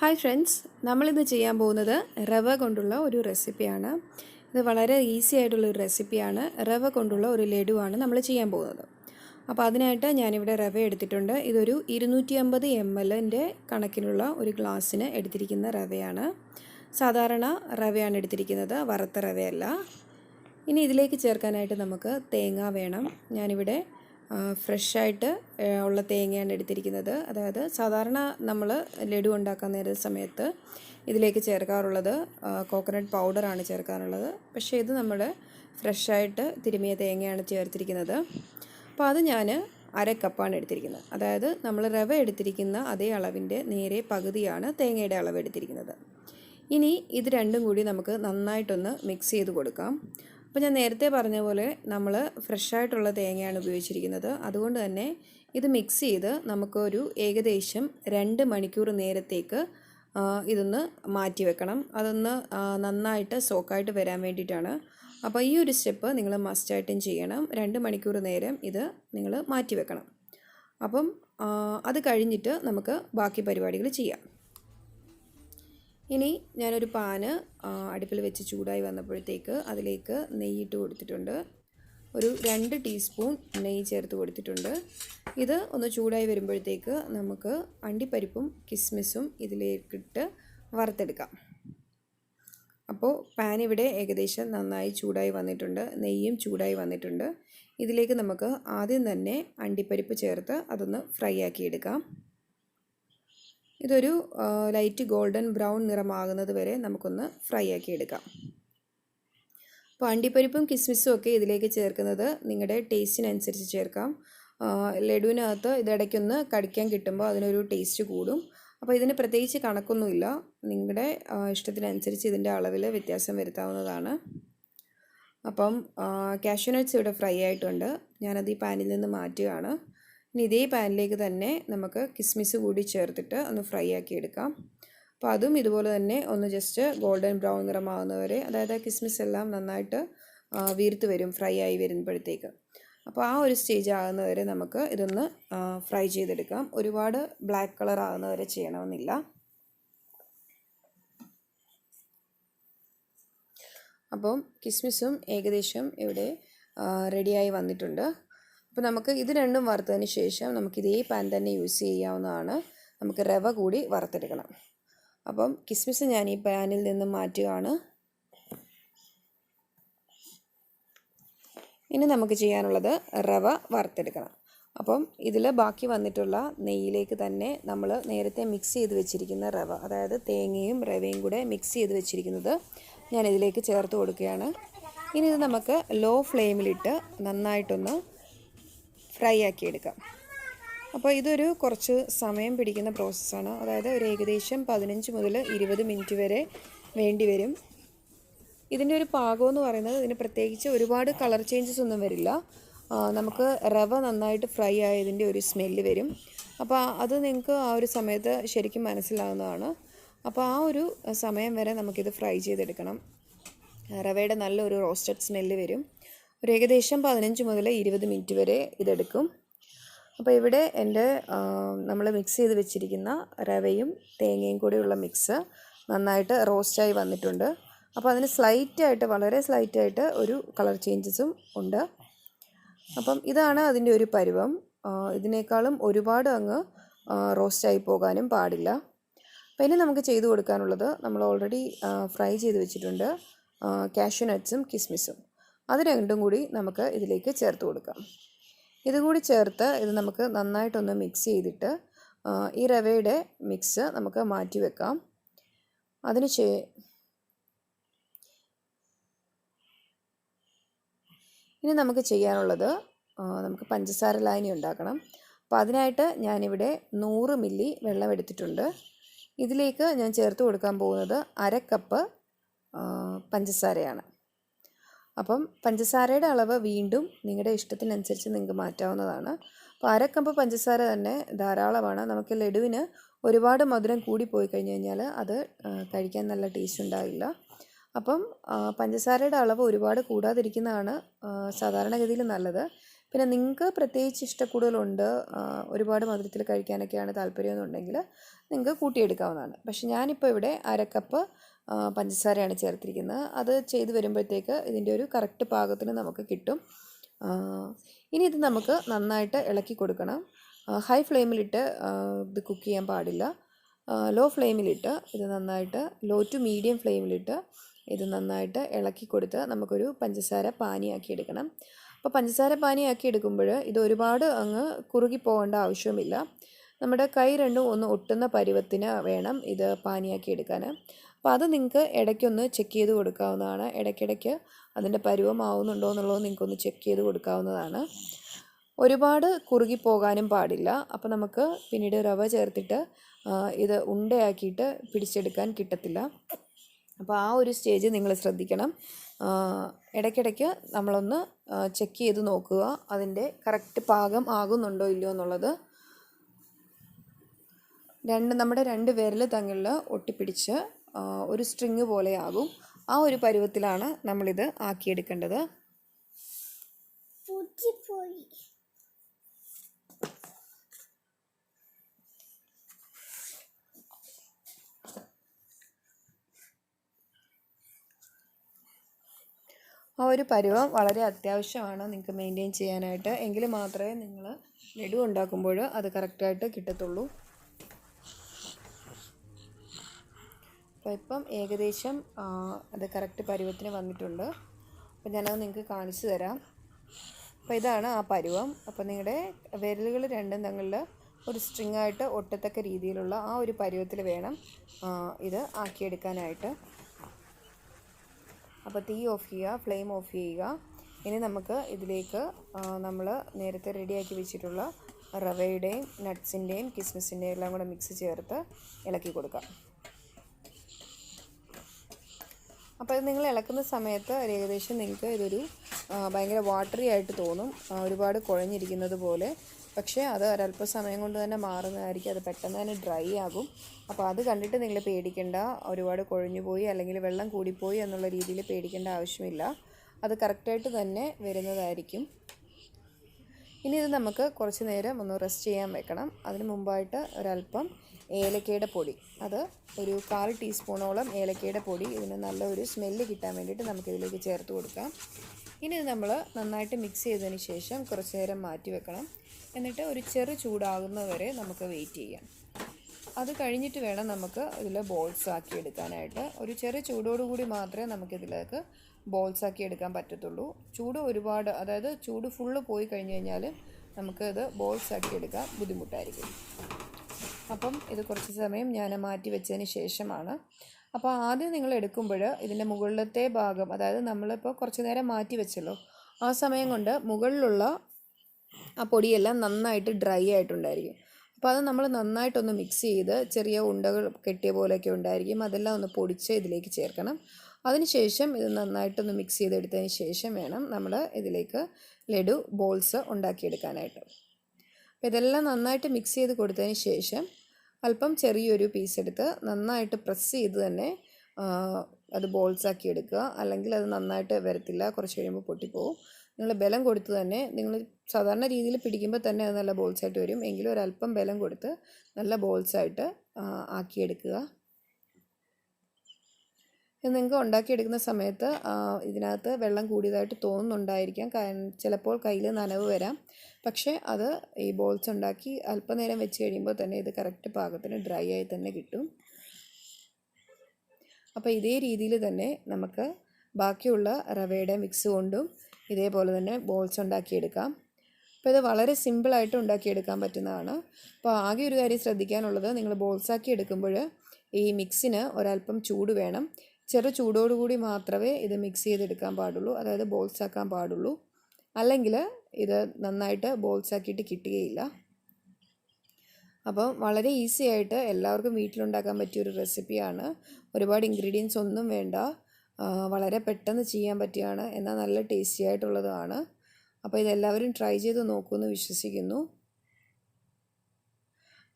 Hi friends നമ്മളിന്ന് ചെയ്യാൻ പോകുന്നത് റവ കൊണ്ടുള്ള ഒരു റെസിപ്പിയാണ് ഇത് വളരെ ഈസി ആയിട്ടുള്ള ഒരു റെസിപ്പിയാണ് റവ കൊണ്ടുള്ള ഒരു ലഡുവാണ് നമ്മൾ ചെയ്യാൻ പോകുന്നത്. അപ്പോൾ അതിനായിട്ട് ഞാനിവിടെ റവ എടുത്തിട്ടുണ്ട്. ഇതൊരു ഇരുന്നൂറ്റി അമ്പത് എം എല്ലിന്റെ കണക്കിനുള്ള ഒരു ഗ്ലാസ്സിന് എടുത്തിരിക്കുന്ന റവയാണ്. സാധാരണ റവയാണ് എടുത്തിരിക്കുന്നത്. വറുത്ത റവയല്ല. ഇനി ഇതിലേക്ക് ചേർക്കാനായിട്ട് നമുക്ക് തേങ്ങ വേണം. ഞാനിവിടെ ഫ്രഷായിട്ട് ഉള്ള തേങ്ങയാണ് എടുത്തിരിക്കുന്നത്. അതായത് സാധാരണ നമ്മൾ ലഡു ഉണ്ടാക്കാൻ നേര സമയത്ത് ഇതിലേക്ക് ചേർക്കാറുള്ളത് കോക്കനട്ട് പൗഡറാണ് ചേർക്കാറുള്ളത്. പക്ഷേ ഇത് നമ്മൾ ഫ്രഷായിട്ട് തിരുമിയ തേങ്ങയാണ് ചേർത്തിരിക്കുന്നത്. അപ്പോൾ അത് ഞാൻ അര കപ്പാണ് എടുത്തിരിക്കുന്നത്. അതായത് നമ്മൾ റവ എടുത്തിരിക്കുന്ന അതേ അളവിന്റെ നേരെ പകുതിയാണ് തേങ്ങയുടെ അളവ് എടുത്തിരിക്കുന്നത്. ഇനി ഇത് രണ്ടും കൂടി നമുക്ക് നന്നായിട്ടൊന്ന് മിക്സ് ചെയ്ത് കൊടുക്കാം. അപ്പോൾ ഞാൻ നേരത്തെ പറഞ്ഞ പോലെ നമ്മൾ ഫ്രഷായിട്ടുള്ള തേങ്ങയാണ് ഉപയോഗിച്ചിരിക്കുന്നത്. അതുകൊണ്ട് തന്നെ ഇത് മിക്സ് ചെയ്ത് നമുക്കൊരു ഏകദേശം രണ്ട് മണിക്കൂർ നേരത്തേക്ക് ഇതൊന്ന് മാറ്റി വെക്കണം. അതൊന്ന് നന്നായിട്ട് സോക്കായിട്ട് വരാൻ വേണ്ടിയിട്ടാണ്. അപ്പോൾ ഈ ഒരു സ്റ്റെപ്പ് നിങ്ങൾ മസ്റ്റായിട്ടും ചെയ്യണം. രണ്ട് മണിക്കൂർ നേരം ഇത് നിങ്ങൾ മാറ്റി വെക്കണം. അപ്പം അത് കഴിഞ്ഞിട്ട് നമുക്ക് ബാക്കി പരിപാടികൾ ചെയ്യാം. ഇനി ഞാനൊരു പാന് അടുപ്പിൽ വെച്ച് ചൂടായി വന്നപ്പോഴത്തേക്ക് അതിലേക്ക് നെയ്യ് ഇട്ട് കൊടുത്തിട്ടുണ്ട്. ഒരു രണ്ട് ടീസ്പൂൺ നെയ്യ് ചേർത്ത് കൊടുത്തിട്ടുണ്ട്. ഇത് ഒന്ന് ചൂടായി വരുമ്പോഴത്തേക്ക് നമുക്ക് അണ്ടിപ്പരിപ്പും കിസ്മിസും ഇതിലേക്കിട്ട് വറുത്തെടുക്കാം. അപ്പോൾ പാൻ ഇവിടെ ഏകദേശം നന്നായി ചൂടായി വന്നിട്ടുണ്ട്. നെയ്യും ചൂടായി വന്നിട്ടുണ്ട്. ഇതിലേക്ക് നമുക്ക് ആദ്യം തന്നെ അണ്ടിപ്പരിപ്പ് ചേർത്ത് അതൊന്ന് ഫ്രൈ ആക്കി എടുക്കാം ഇതൊരു ലൈറ്റ് ഗോൾഡൻ ബ്രൗൺ നിറമാകുന്നത് വരെ നമുക്കൊന്ന് ഫ്രൈ ആക്കി എടുക്കാം. അപ്പോൾ അണ്ടിപ്പരിപ്പും കിസ്മിസും ഒക്കെ ഇതിലേക്ക് ചേർക്കുന്നത് നിങ്ങളുടെ ടേസ്റ്റിനനുസരിച്ച് ചേർക്കാം. ലഡുവിനകത്ത് ഇതിടയ്ക്കൊന്ന് കടിക്കാൻ കിട്ടുമ്പോൾ അതിനൊരു ടേസ്റ്റ് കൂടും. അപ്പോൾ ഇതിന് പ്രത്യേകിച്ച് കണക്കൊന്നുമില്ല. നിങ്ങളുടെ ഇഷ്ടത്തിനനുസരിച്ച് ഇതിന്റെ അളവിൽ വ്യത്യാസം വരുത്താവുന്നതാണ്. അപ്പം കാഷ്യൂ നട്ട്സ് ഇവിടെ ഫ്രൈ ആയിട്ടുണ്ട്. ഞാനത് ഈ പാനിൽ നിന്ന് മാറ്റുകയാണ്. ഇനി ഇതേ പാനിലേക്ക് തന്നെ നമുക്ക് കിസ്മിസ് കൂടി ചേർത്തിട്ട് ഒന്ന് ഫ്രൈ ആക്കി എടുക്കാം. അപ്പോൾ അതും ഇതുപോലെ തന്നെ ഒന്ന് ജസ്റ്റ് ഗോൾഡൻ ബ്രൗൺ നിറമാകുന്നവരെ അതായത് ആ കിസ്മിസ് എല്ലാം നന്നായിട്ട് വീർത്ത് വരും ഫ്രൈ ആയി വരുമ്പോഴത്തേക്ക്. അപ്പോൾ ആ ഒരു സ്റ്റേജ് ആകുന്നവരെ നമുക്ക് ഇതൊന്ന് ഫ്രൈ ചെയ്തെടുക്കാം. ഒരുപാട് ബ്ലാക്ക് കളർ ആകുന്നവരെ ചെയ്യണമെന്നില്ല. അപ്പം കിസ്മിസും ഏകദേശം ഇവിടെ റെഡിയായി വന്നിട്ടുണ്ട്. അപ്പോൾ നമുക്ക് ഇത് രണ്ടും വറുത്തതിന് ശേഷം നമുക്ക് ഇതേ പാൻ തന്നെ യൂസ് ചെയ്യാവുന്നതാണ്. നമുക്ക് റവ കൂടി വറുത്തെടുക്കണം. അപ്പം കിസ്മിസ് ഞാൻ ഈ പാനിൽ നിന്ന് മാറ്റുകയാണ്. ഇനി നമുക്ക് ചെയ്യാനുള്ളത് റവ വറുത്തെടുക്കണം. അപ്പം ഇതിൽ ബാക്കി വന്നിട്ടുള്ള നെയ്യിലേക്ക് തന്നെ നമ്മൾ നേരത്തെ മിക്സ് ചെയ്ത് വെച്ചിരിക്കുന്ന റവ അതായത് തേങ്ങയും റവയും കൂടെ മിക്സ് ചെയ്ത് വെച്ചിരിക്കുന്നത് ഞാൻ ഇതിലേക്ക് ചേർത്ത് കൊടുക്കുകയാണ്. ഇനി ഇത് നമുക്ക് ലോ ഫ്ലെയിമിലിട്ട് നന്നായിട്ടൊന്ന് ഫ്രൈ ആക്കി എടുക്കാം. അപ്പോൾ ഇതൊരു കുറച്ച് സമയം പിടിക്കുന്ന പ്രോസസ്സാണ് അതായത് ഒരു ഏകദേശം പതിനഞ്ച് മുതൽ ഇരുപത് മിനിറ്റ് വരെ വേണ്ടി വരും. ഇതിന്റെ ഒരു പാകം എന്ന് പറയുന്നത് ഇതിന് പ്രത്യേകിച്ച് ഒരുപാട് കളർ ചേഞ്ചസ് ഒന്നും വരില്ല. നമുക്ക് റവ നന്നായിട്ട് ഫ്രൈ ആയതിന്റെ ഒരു സ്മെല്ല് വരും. അപ്പോൾ അത് നിങ്ങൾക്ക് ആ ഒരു സമയത്ത് ശരിക്കും മനസ്സിലാവുന്നതാണ്. അപ്പോൾ ആ ഒരു സമയം വരെ നമുക്കിത് ഫ്രൈ ചെയ്തെടുക്കണം. റവയുടെ നല്ലൊരു റോസ്റ്റഡ് സ്മെല്ല് വരും. ഒരു ഏകദേശം പതിനഞ്ച് മുതൽ ഇരുപത് മിനിറ്റ് വരെ ഇതെടുക്കും. അപ്പോൾ ഇവിടെ എന്റെ നമ്മൾ മിക്സ് ചെയ്ത് വെച്ചിരിക്കുന്ന റവയും തേങ്ങയും കൂടെയുള്ള മിക്സ് നന്നായിട്ട് റോസ്റ്റായി വന്നിട്ടുണ്ട്. അപ്പോൾ അതിന് സ്ലൈറ്റായിട്ട് വളരെ സ്ലൈറ്റായിട്ട് ഒരു കളർ ചേഞ്ചസും ഉണ്ട്. അപ്പം ഇതാണ് അതിന്റെ ഒരു പരുവം. ഇതിനേക്കാളും ഒരുപാട് അങ്ങ് റോസ്റ്റായി പോകാനും പാടില്ല. അപ്പോൾ ഇനി നമുക്ക് ചെയ്തു കൊടുക്കാനുള്ളത് നമ്മൾ ഓൾറെഡി ഫ്രൈ ചെയ്ത് വെച്ചിട്ടുണ്ട്. കാഷ്യൂ നട്ട്സും കിസ്മിസും അത് രണ്ടും കൂടി നമുക്ക് ഇതിലേക്ക് ചേർത്ത് കൊടുക്കാം. ഇതും കൂടി ചേർത്ത് ഇത് നമുക്ക് നന്നായിട്ടൊന്ന് മിക്സ് ചെയ്തിട്ട് ഈ റവയുടെ മിക്സ് നമുക്ക് മാറ്റി വെക്കാം. അതിന് ശേ ഇനി നമുക്ക് ചെയ്യാനുള്ളത് നമുക്ക് പഞ്ചസാര ലായനി ഉണ്ടാക്കണം. അപ്പോൾ അതിനായിട്ട് ഞാനിവിടെ നൂറ് മില്ലി വെള്ളം എടുത്തിട്ടുണ്ട്. ഇതിലേക്ക് ഞാൻ ചേർത്ത് കൊടുക്കാൻ പോകുന്നത് അര കപ്പ് പഞ്ചസാരയാണ്. അപ്പം പഞ്ചസാരയുടെ അളവ് വീണ്ടും നിങ്ങളുടെ ഇഷ്ടത്തിനനുസരിച്ച് നിങ്ങൾക്ക് മാറ്റാവുന്നതാണ്. അപ്പോൾ അരക്കമ്പ് പഞ്ചസാര തന്നെ ധാരാളമാണ്. നമുക്ക് ലഡുവിന് ഒരുപാട് മധുരം കൂടി പോയി കഴിഞ്ഞ് കഴിഞ്ഞാൽ അത് കഴിക്കാൻ നല്ല ടേസ്റ്റ് ഉണ്ടാവില്ല. അപ്പം പഞ്ചസാരയുടെ അളവ് ഒരുപാട് കൂടാതിരിക്കുന്നതാണ് സാധാരണഗതിയിൽ നല്ലത്. പിന്നെ നിങ്ങൾക്ക് പ്രത്യേകിച്ച് ഇഷ്ടക്കൂടുതലുണ്ട് ഒരുപാട് മധുരത്തിൽ കഴിക്കാനൊക്കെയാണ് താല്പര്യം എന്നുണ്ടെങ്കിൽ നിങ്ങൾക്ക് കൂട്ടിയെടുക്കാവുന്നതാണ്. പക്ഷെ ഞാനിപ്പോൾ ഇവിടെ അരക്കപ്പ് പഞ്ചസാരയാണ് ചേർത്തിരിക്കുന്നത്. അത് ചെയ്ത് വരുമ്പോഴത്തേക്ക് ഇതിന്റെ ഒരു കറക്റ്റ് പാകത്തിന് നമുക്ക് കിട്ടും. ഇനി ഇത് നമുക്ക് നന്നായിട്ട് ഇളക്കി കൊടുക്കണം. ഹൈ ഫ്ലെയിമിലിട്ട് ഇത് കുക്ക് ചെയ്യാൻ പാടില്ല. ലോ ഫ്ലെയിമിലിട്ട് ഇത് നന്നായിട്ട് ലോ ടു മീഡിയം ഫ്ലെയിമിലിട്ട് ഇത് നന്നായിട്ട് ഇളക്കി കൊടുത്ത് നമുക്കൊരു പഞ്ചസാര പാനിയാക്കി എടുക്കണം. അപ്പോൾ പഞ്ചസാര പാനിയാക്കി എടുക്കുമ്പോൾ ഇത് ഒരുപാട് അങ്ങ് കുറുകി പോകേണ്ട ആവശ്യമില്ല നമ്മുടെ കൈ രണ്ടും ഒന്ന് ഒട്ടുന്ന പരുവത്തിന് വേണം ഇത് പാനിയാക്കി എടുക്കാൻ. അപ്പോൾ അത് നിങ്ങൾക്ക് ഇടയ്ക്കൊന്ന് ചെക്ക് ചെയ്ത് കൊടുക്കാവുന്നതാണ്. ഇടയ്ക്കിടയ്ക്ക് അതിന്റെ പരുവമാവുന്നുണ്ടോ എന്നുള്ളത് നിങ്ങൾക്കൊന്ന് ചെക്ക് ചെയ്ത് കൊടുക്കാവുന്നതാണ്. ഒരുപാട് കുറുകി പോകാനും പാടില്ല. അപ്പോൾ നമുക്ക് പിന്നീട് റവ ചേർത്തിട്ട് ഇത് ഉണ്ടയാക്കിയിട്ട് പിടിച്ചെടുക്കാൻ കിട്ടത്തില്ല. അപ്പോൾ ആ ഒരു സ്റ്റേജ് നിങ്ങൾ ശ്രദ്ധിക്കണം. ഇടയ്ക്കിടയ്ക്ക് നമ്മളൊന്ന് ചെക്ക് ചെയ്ത് നോക്കുക അതിന്റെ കറക്റ്റ് പാകം ആകുന്നുണ്ടോ ഇല്ലയോ എന്നുള്ളത്. രണ്ട് നമ്മുടെ രണ്ട് വിരൽ തങ്ങളിൽ ഒട്ടിപ്പിടിച്ച് ഒരു സ്ട്രിങ് പോലെയാകും. ആ ഒരു പരുവത്തിലാണ് നമ്മളിത് ആക്കിയെടുക്കേണ്ടത്. പൊട്ടിപ്പോയി ആ ഒരു പരുവം വളരെ അത്യാവശ്യമാണ് നിങ്ങൾക്ക് മെയിന്റെയിൻ ചെയ്യാനായിട്ട്. എങ്കിൽ മാത്രമേ നിങ്ങൾ ലഡു ഉണ്ടാക്കുമ്പോൾ അത് കറക്റ്റായിട്ട് കിട്ടത്തുള്ളൂ. അപ്പോൾ ഇപ്പം ഏകദേശം അത് കറക്റ്റ് പരുവത്തിന് വന്നിട്ടുണ്ട്. അപ്പോൾ ഞാനത് നിങ്ങൾക്ക് കാണിച്ചു തരാം. അപ്പോൾ ഇതാണ് ആ പരുവം. അപ്പോൾ നിങ്ങളുടെ വിരലുകൾ രണ്ടും തങ്ങളിൽ ഒരു സ്ട്രിങ് ആയിട്ട് ഒട്ടത്തക്ക രീതിയിലുള്ള ആ ഒരു പരുവത്തിൽ വേണം ഇത് ആക്കിയെടുക്കാനായിട്ട്. അപ്പോൾ തീ ഓഫ് ചെയ്യുക ഫ്ലെയിം ഓഫ് ചെയ്യുക. ഇനി നമുക്ക് ഇതിലേക്ക് നമ്മൾ നേരത്തെ റെഡിയാക്കി വെച്ചിട്ടുള്ള റവയുടെയും നട്ട്സിന്റെയും കിസ്മിസിന്റെയും എല്ലാം കൂടെ മിക്സ് ചേർത്ത് ഇളക്കി കൊടുക്കാം. അപ്പോൾ ഇത് നിങ്ങൾ ഇളക്കുന്ന സമയത്ത് ഏകദേശം നിങ്ങൾക്ക് ഇതൊരു ഭയങ്കര വാട്ടറി ആയിട്ട് തോന്നും. ഒരുപാട് കുഴഞ്ഞിരിക്കുന്നത് പോലെ. പക്ഷേ അത് ഒരല്പ സമയം കൊണ്ട് തന്നെ മാറുന്നതായിരിക്കും. അത് പെട്ടെന്ന് തന്നെ ഡ്രൈ ആകും. അപ്പോൾ അത് കണ്ടിട്ട് നിങ്ങൾ പേടിക്കേണ്ട. ഒരുപാട് കുഴഞ്ഞു പോയി അല്ലെങ്കിൽ വെള്ളം കൂടിപ്പോയി എന്നുള്ള രീതിയിൽ പേടിക്കേണ്ട ആവശ്യമില്ല. അത് കറക്റ്റായിട്ട് തന്നെ വരുന്നതായിരിക്കും. ഇനി ഇത് നമുക്ക് കുറച്ച് നേരം ഒന്ന് റെസ്റ്റ് ചെയ്യാൻ വെക്കണം. അതിന് മുമ്പായിട്ട് ഒരല്പം ഏലക്കയുടെ പൊടി. അത് ഒരു കാൽ ടീസ്പൂണോളം ഏലക്കയുടെ പൊടി. ഇതിന് നല്ലൊരു സ്മെല്ല് കിട്ടാൻ വേണ്ടിയിട്ട് നമുക്കിതിലേക്ക് ചേർത്ത് കൊടുക്കാം. ഇനി ഇത് നമ്മൾ നന്നായിട്ട് മിക്സ് ചെയ്തതിന് ശേഷം കുറച്ച് നേരം മാറ്റി വെക്കണം. എന്നിട്ട് ഒരു ചെറു ചൂടാകുന്നവരെ നമുക്ക് വെയിറ്റ് ചെയ്യാം. അത് കഴിഞ്ഞിട്ട് വേണം നമുക്ക് ഇതിൽ ബോൾസ് ആക്കി എടുക്കാനായിട്ട്. ഒരു ചെറിയ ചൂടോടുകൂടി മാത്രമേ നമുക്കിതിലേക്ക് ബോൾസ് ആക്കി എടുക്കാൻ പറ്റത്തുള്ളൂ. ചൂട് ഒരുപാട് അതായത് ചൂട് ഫുള്ള് പോയി കഴിഞ്ഞ് കഴിഞ്ഞാൽ നമുക്കത് ബോൾസ് ആക്കി എടുക്കാൻ ബുദ്ധിമുട്ടായിരിക്കും. അപ്പം ഇത് കുറച്ച് സമയം ഞാൻ മാറ്റി വെച്ചതിന് ശേഷമാണ്. അപ്പോൾ ആദ്യം നിങ്ങൾ എടുക്കുമ്പോൾ ഇതിന്റെ മുകളിലത്തെ ഭാഗം അതായത് നമ്മളിപ്പോൾ കുറച്ച് നേരം മാറ്റി വെച്ചല്ലോ ആ സമയം കൊണ്ട് മുകളിലുള്ള ആ പൊടിയെല്ലാം നന്നായിട്ട് ഡ്രൈ ആയിട്ടുണ്ടായിരിക്കും. അപ്പോൾ അത് നമ്മൾ നന്നായിട്ടൊന്ന് മിക്സ് ചെയ്ത് ചെറിയ ഉണ്ടകൾ കെട്ടിയ പോലെയൊക്കെ ഉണ്ടായിരിക്കും. അതെല്ലാം ഒന്ന് പൊടിച്ച് ഇതിലേക്ക് ചേർക്കണം. അതിനുശേഷം ഇത് നന്നായിട്ടൊന്ന് മിക്സ് ചെയ്തെടുത്തതിന് ശേഷം വേണം നമ്മൾ ഇതിലേക്ക് ലഡു ബോൾസ് ഉണ്ടാക്കിയെടുക്കാനായിട്ട്. അപ്പോൾ ഇതെല്ലാം നന്നായിട്ട് മിക്സ് ചെയ്ത് കൊടുത്തതിന് ശേഷം അല്പം ചെറിയൊരു പീസ് എടുത്ത് നന്നായിട്ട് പ്രസ് ചെയ്ത് തന്നെ അത് ബോൾസാക്കി എടുക്കുക. അല്ലെങ്കിൽ അത് നന്നായിട്ട് വരത്തില്ല. കുറച്ച് കഴിയുമ്പോൾ പൊട്ടിപ്പോവും. നിങ്ങൾ ബലം കൊടുത്ത് തന്നെ നിങ്ങൾ സാധാരണ രീതിയിൽ പിടിക്കുമ്പോൾ തന്നെ അത് നല്ല ബോൾസ് ആയിട്ട് വരും. എങ്കിലും ഒരല്പം ബലം കൊടുത്ത് നല്ല ബോൾസ് ആയിട്ട് ആ, ആക്കിയെടുക്കുക. നിങ്ങൾക്ക് ഉണ്ടാക്കിയെടുക്കുന്ന സമയത്ത് ഇതിനകത്ത് വെള്ളം കൂടിയതായിട്ട് തോന്നുന്നുണ്ടായിരിക്കാം. കാരണം ചിലപ്പോൾ കയ്യിൽ നനവ് വരാം. പക്ഷേ അത് ഈ ബോൾസ് ഉണ്ടാക്കി അല്പനേരം വെച്ച് കഴിയുമ്പോൾ തന്നെ ഇത് കറക്റ്റ് പാകത്തിന് ഡ്രൈ ആയി തന്നെ കിട്ടും. അപ്പോൾ ഇതേ രീതിയിൽ തന്നെ നമുക്ക് ബാക്കിയുള്ള റവയുടെ മിക്സ് കൊണ്ടും ഇതേപോലെ തന്നെ ബോൾസ് ഉണ്ടാക്കിയെടുക്കാം. അപ്പോൾ ഇത് വളരെ സിമ്പിളായിട്ട് ഉണ്ടാക്കിയെടുക്കാൻ പറ്റുന്നതാണ്. അപ്പോൾ ആകെ ഒരു കാര്യം ശ്രദ്ധിക്കാനുള്ളത് നിങ്ങൾ ബോൾസ് ആക്കി എടുക്കുമ്പോൾ ഈ മിക്സിന് ഒരല്പം ചൂട് വേണം. ചെറു ചൂടോടുകൂടി മാത്രമേ ഇത് മിക്സ് ചെയ്തെടുക്കാൻ പാടുള്ളൂ. അതായത് ബോൾസ് ആക്കാൻ പാടുള്ളൂ. അല്ലെങ്കിൽ ഇത് നന്നായിട്ട് ബോൾസ് ആക്കിയിട്ട് കിട്ടുകയില്ല. അപ്പം വളരെ ഈസി ആയിട്ട് എല്ലാവർക്കും വീട്ടിലുണ്ടാക്കാൻ പറ്റിയ ഒരു റെസിപ്പിയാണ്. ഒരുപാട് ഇൻഗ്രീഡിയൻസ് ഒന്നും വേണ്ട. വളരെ പെട്ടെന്ന് ചെയ്യാൻ പറ്റിയാണ് എന്നാൽ നല്ല ടേസ്റ്റി ആയിട്ടുള്ളതാണ്. അപ്പോൾ ഇതെല്ലാവരും ട്രൈ ചെയ്ത് നോക്കുമെന്ന് വിശ്വസിക്കുന്നു.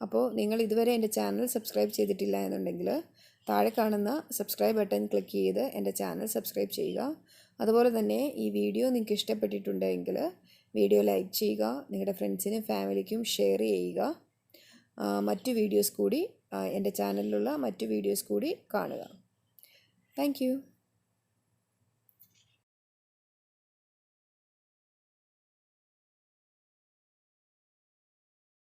അപ്പോൾ നിങ്ങൾ ഇതുവരെ എന്റെ ചാനൽ സബ്സ്ക്രൈബ് ചെയ്തിട്ടില്ല എന്നുണ്ടെങ്കിൽ താഴെ കാണുന്ന സബ്സ്ക്രൈബ് ബട്ടൺ ക്ലിക്ക് ചെയ്ത് എന്റെ ചാനൽ സബ്സ്ക്രൈബ് ചെയ്യുക. അതുപോലെ തന്നെ ഈ വീഡിയോ നിങ്ങൾക്ക് ഇഷ്ടപ്പെട്ടിട്ടുണ്ടെങ്കിൽ വീഡിയോ ലൈക്ക് ചെയ്യുക നിങ്ങളുടെ ഫ്രണ്ട്സിനും ഫാമിലിക്കും ഷെയർ ചെയ്യുക. മറ്റു വീഡിയോസ് കൂടി എന്റെ ചാനലിലുള്ള മറ്റു വീഡിയോസ് കൂടി കാണുക. താങ്ക്